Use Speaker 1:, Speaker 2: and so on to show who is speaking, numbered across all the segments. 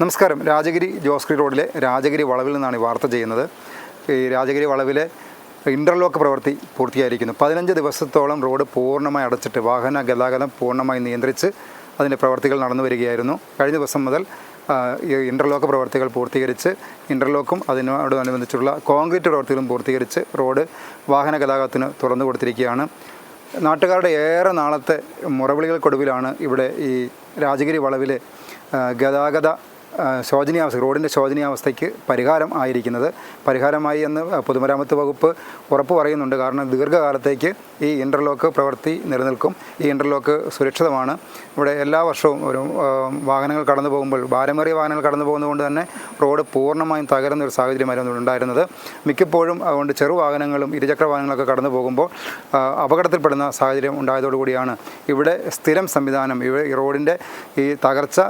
Speaker 1: നമസ്കാരം. രാജഗിരി ജോസ്കി റോഡിലെ രാജഗിരി വളവിൽ നിന്നാണ് ഈ വാർത്ത ചെയ്യുന്നത്. ഈ രാജഗിരി വളവിലെ ഇന്റർലോക്ക് പ്രവൃത്തി പൂർത്തിയായിരിക്കുന്നു. പതിനഞ്ച് ദിവസത്തോളം റോഡ് പൂർണമായി അടച്ചിട്ട് വാഹന ഗതാഗതം പൂർണമായി നിയന്ത്രിച്ച് അതിന്റെ പ്രവർത്തികൾ നടന്നു വരികയായിരുന്നു. കഴിഞ്ഞ ദിവസം മുതൽ ഈ ഇന്റർലോക്ക് പ്രവർത്തികൾ പൂർത്തീകരിച്ച് ഇന്റർലോക്കും അതിനോടനുബന്ധിച്ചുള്ള കോൺക്രീറ്റ് പ്രവർത്തികളും പൂർത്തീകരിച്ച് റോഡ് വാഹന ഗതാഗതത്തിന് തുറന്നു കൊടുത്തിരിക്കുകയാണ്. നാട്ടുകാരുടെ ഏറെ നാളത്തെ മുറവിളികൾക്കൊടുവിലാണ് ഇവിടെ ഈ രാജഗിരി വളവിലെ ഗതാഗത ശോചനീയാവസ്ഥ റോഡിന്റെ ശോചനീയാവസ്ഥയ്ക്ക് പരിഹാരം ആയിരിക്കുന്നത്. പരിഹാരമായി എന്ന് പൊതുമരാമത്ത് വകുപ്പ് ഉറപ്പ് പറയുന്നുണ്ട്. കാരണം ദീർഘകാലത്തേക്ക് ഈ ഇന്റർലോക്ക് പ്രവൃത്തി നിലനിൽക്കും. ഈ ഇന്റർലോക്ക് സുരക്ഷിതമാണ്. ഇവിടെ എല്ലാ വർഷവും ഒരു വാഹനങ്ങൾ കടന്നു പോകുമ്പോൾ ഭാരമേറിയ വാഹനങ്ങൾ കടന്നു പോകുന്നതുകൊണ്ട് തന്നെ റോഡ് പൂർണമായും തകരുന്ന ഒരു സാഹചര്യമായിരുന്നു ഉണ്ടായിരുന്നത്. മിക്കപ്പോഴും അതുകൊണ്ട് ചെറുവാഹനങ്ങളും ഇരുചക്ര വാഹനങ്ങളൊക്കെ കടന്നു പോകുമ്പോൾ അപകടത്തിൽപ്പെടുന്ന സാഹചര്യം ഉണ്ടായതോടുകൂടിയാണ് ഇവിടെ സ്ഥിരം സംവിധാനം ഇവിടെ ഈ റോഡിന്റെ ഈ തകർച്ച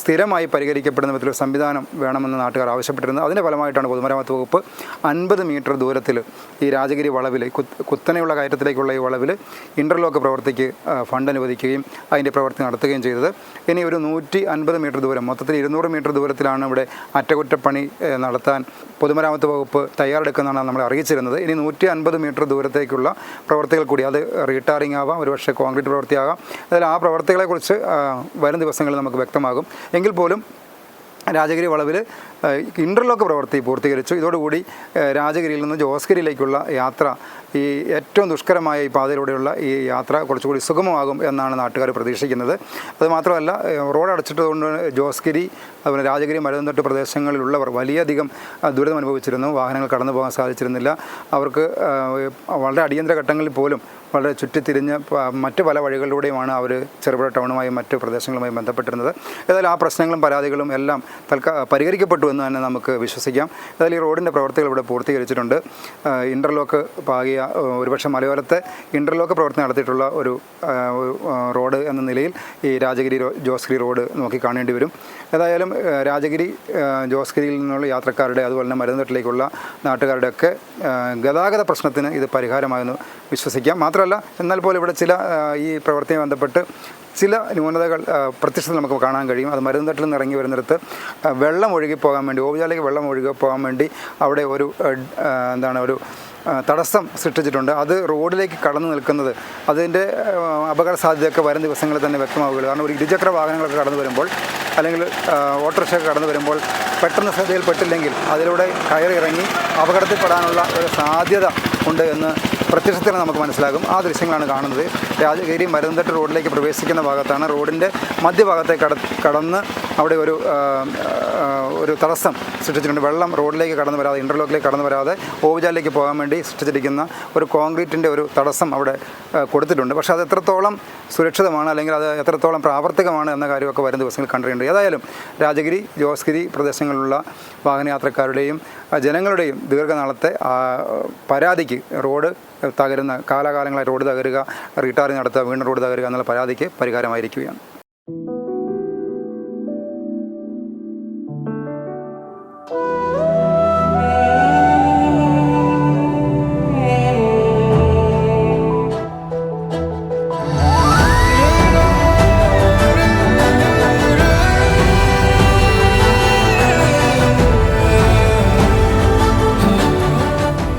Speaker 1: സ്ഥിരമായി പരിഹരിക്കപ്പെടുന്ന വിധത്തിലൊരു സംവിധാനം വേണമെന്ന് നാട്ടുകാർ ആവശ്യപ്പെട്ടിരുന്നത്. അതിന്റെ ഫലമായിട്ടാണ് പൊതുമരാമത്ത് വകുപ്പ് അൻപത് മീറ്റർ ദൂരത്തിൽ ഈ രാജഗിരി വളവിൽ കുത്തനെയുള്ള കയറ്റത്തിലേക്കുള്ള ഈ വളവിൽ ഇന്റർലോക്ക് പ്രവർത്തിക്ക് ഫണ്ട് അനുവദിക്കുകയും അതിന്റെ പ്രവർത്തി നടത്തുകയും ചെയ്തത്. ഇനി ഒരു നൂറ്റി അൻപത് മീറ്റർ ദൂരം മൊത്തത്തിൽ ഇരുന്നൂറ് മീറ്റർ ദൂരത്തിലാണ് ഇവിടെ അറ്റകുറ്റപ്പണി നടത്താൻ പൊതുമരാമത്ത് വകുപ്പ് തയ്യാറെടുക്കുന്നതാണ് നമ്മളെ അറിയിച്ചിരുന്നത്. ഇനി നൂറ്റി അൻപത് മീറ്റർ ദൂരത്തേക്കുള്ള പ്രവർത്തികൾ കൂടി അത് റീടാറിംഗ് ആവാം ഒരുപക്ഷെ കോൺക്രീറ്റ് പ്രവൃത്തിയാകാം. അതിൽ ആ പ്രവർത്തികളെക്കുറിച്ച് വരും ദിവസങ്ങളിൽ നമുക്ക് വ്യക്തമാകും. എങ്കിൽ പോലും രാജഗിരി വളവിൽ ഇന്റർലോക്ക് പ്രവൃത്തി പൂർത്തീകരിച്ചു. ഇതോടുകൂടി രാജഗിരിയിൽ നിന്ന് ജോസ്ഗിരിയിലേക്കുള്ള യാത്ര ഈ ഏറ്റവും ദുഷ്കരമായ ഈ പാതയിലൂടെയുള്ള ഈ യാത്ര കുറച്ചുകൂടി സുഗമമാകും എന്നാണ് നാട്ടുകാർ പ്രതീക്ഷിക്കുന്നത്. അതുമാത്രമല്ല റോഡ് അടച്ചിട്ടതുകൊണ്ട് ജോസ്ഗിരി അതുപോലെ രാജഗിരി മരുതന്തട്ട് പ്രദേശങ്ങളിലുള്ളവർ വലിയധികം ദുരിതം അനുഭവിച്ചിരുന്നു വാഹനങ്ങൾ കടന്നു പോകാൻ സാധിച്ചിരുന്നില്ല. അവർക്ക് വളരെ അടിയന്തര ഘട്ടങ്ങളിൽ പോലും വളരെ ചുറ്റിത്തിരിഞ്ഞ് മറ്റ് പല വഴികളിലൂടെയുമാണ് അവർ ചെറുപുഴ ടൗണുമായും മറ്റ് പ്രദേശങ്ങളുമായും ബന്ധപ്പെട്ടിരുന്നത്. ഏതായാലും ആ പ്രശ്നങ്ങളും പരാതികളും എല്ലാം തൽക്കാ പരിഹരിക്കപ്പെട്ടു എന്ന് തന്നെ നമുക്ക് വിശ്വസിക്കാം. ഏതായാലും ഈ റോഡിന്റെ പ്രവർത്തികൾ ഇവിടെ പൂർത്തീകരിച്ചിട്ടുണ്ട്. ഇന്റർലോക്ക് പാകിയ ഒരുപക്ഷെ മലയോരത്തെ ഇന്റർലോക്ക് പ്രവർത്തനം നടത്തിയിട്ടുള്ള ഒരു റോഡ് എന്ന നിലയിൽ ഈ രാജഗിരി ജോസ്ഗിരി റോഡ് നോക്കി കാണേണ്ടി വരും. ഏതായാലും രാജഗിരി ജോസ്ഗിരിയിൽ നിന്നുള്ള യാത്രക്കാരുടെ അതുപോലെ തന്നെ മരുന്നിട്ടിലേക്കുള്ള നാട്ടുകാരുടെയൊക്കെ ഗതാഗത പ്രശ്നത്തിന് ഇത് പരിഹാരമായെന്ന് വിശ്വസിക്കാം. മാത്രമല്ല എന്നാൽ പോലും ഇവിടെ ചില ഈ പ്രവൃത്തിയുമായി ബന്ധപ്പെട്ട് ചില ന്യൂനതകൾ പ്രത്യക്ഷത്തിൽ നമുക്ക് കാണാൻ കഴിയും. അത് മരുന്ന് തട്ടിൽ നിന്ന് ഇറങ്ങി വരുന്നിടത്ത് വെള്ളം ഒഴുകി പോകാൻ വേണ്ടി ഓവുചാലേക്ക് വെള്ളം ഒഴുകി പോകാൻ വേണ്ടി അവിടെ ഒരു എന്താണ് ഒരു തടസ്സം സൃഷ്ടിച്ചിട്ടുണ്ട്. അത് റോഡിലേക്ക് കടന്നു നിൽക്കുന്നത് അതിന്റെ അപകട സാധ്യതയൊക്കെ വരും ദിവസങ്ങളിൽ തന്നെ വ്യക്തമാവുകയുള്ളൂ. കാരണം ഒരു ഇരുചക്ര വാഹനങ്ങളൊക്കെ കടന്നു വരുമ്പോൾ അല്ലെങ്കിൽ ഓട്ടോറിക്ഷ കടന്നു വരുമ്പോൾ പെട്ടെന്ന് ശ്രദ്ധയിൽപ്പെട്ടില്ലെങ്കിൽ അതിലൂടെ കയറി ഇറങ്ങി അപകടത്തിൽപ്പെടാനുള്ള ഒരു സാധ്യത ഉണ്ട് എന്ന് പ്രത്യക്ഷത്തിൽ നമുക്ക് മനസ്സിലാകും. ആ ദൃശ്യങ്ങളാണ് കാണുന്നത്. രാജഗിരി മരുന്നട്ട് റോഡിലേക്ക് പ്രവേശിക്കുന്ന ഭാഗത്താണ്. റോഡിന്റെ മധ്യഭാഗത്തെ കട കടന്ന് അവിടെ ഒരു ഒരു തടസ്സം സൃഷ്ടിച്ചിട്ടുണ്ട്. വെള്ളം റോഡിലേക്ക് കടന്നു വരാതെ ഇന്റർലോക്കിലേക്ക് കടന്നു വരാതെ ഓവുചാലിലേക്ക് പോകാൻ വേണ്ടി സൃഷ്ടിച്ചിരിക്കുന്ന ഒരു കോൺക്രീറ്റിന്റെ ഒരു തടസ്സം അവിടെ കൊടുത്തിട്ടുണ്ട്. പക്ഷേ അത് എത്രത്തോളം സുരക്ഷിതമാണ് അല്ലെങ്കിൽ അത് എത്രത്തോളം പ്രാവർത്തികമാണ് എന്ന കാര്യമൊക്കെ വരും ദിവസങ്ങളിൽ കണ്ടിട്ടുണ്ട്. ഏതായാലും രാജഗിരി ജോസ്ഗിരി പ്രദേശങ്ങളിലുള്ള വാഹനയാത്രക്കാരുടെയും ജനങ്ങളുടെയും ദീർഘനാളത്തെ പരാതിക്ക് റോഡ് തകരുന്ന കാലാകാലങ്ങളായി റോഡ് തകരുക റീടാറിങ് നടത്തുക വീണ്ടും റോഡ് തകരുക എന്നുള്ള പരാതിക്ക് പരിഹാരമായിരിക്കുകയാണ്.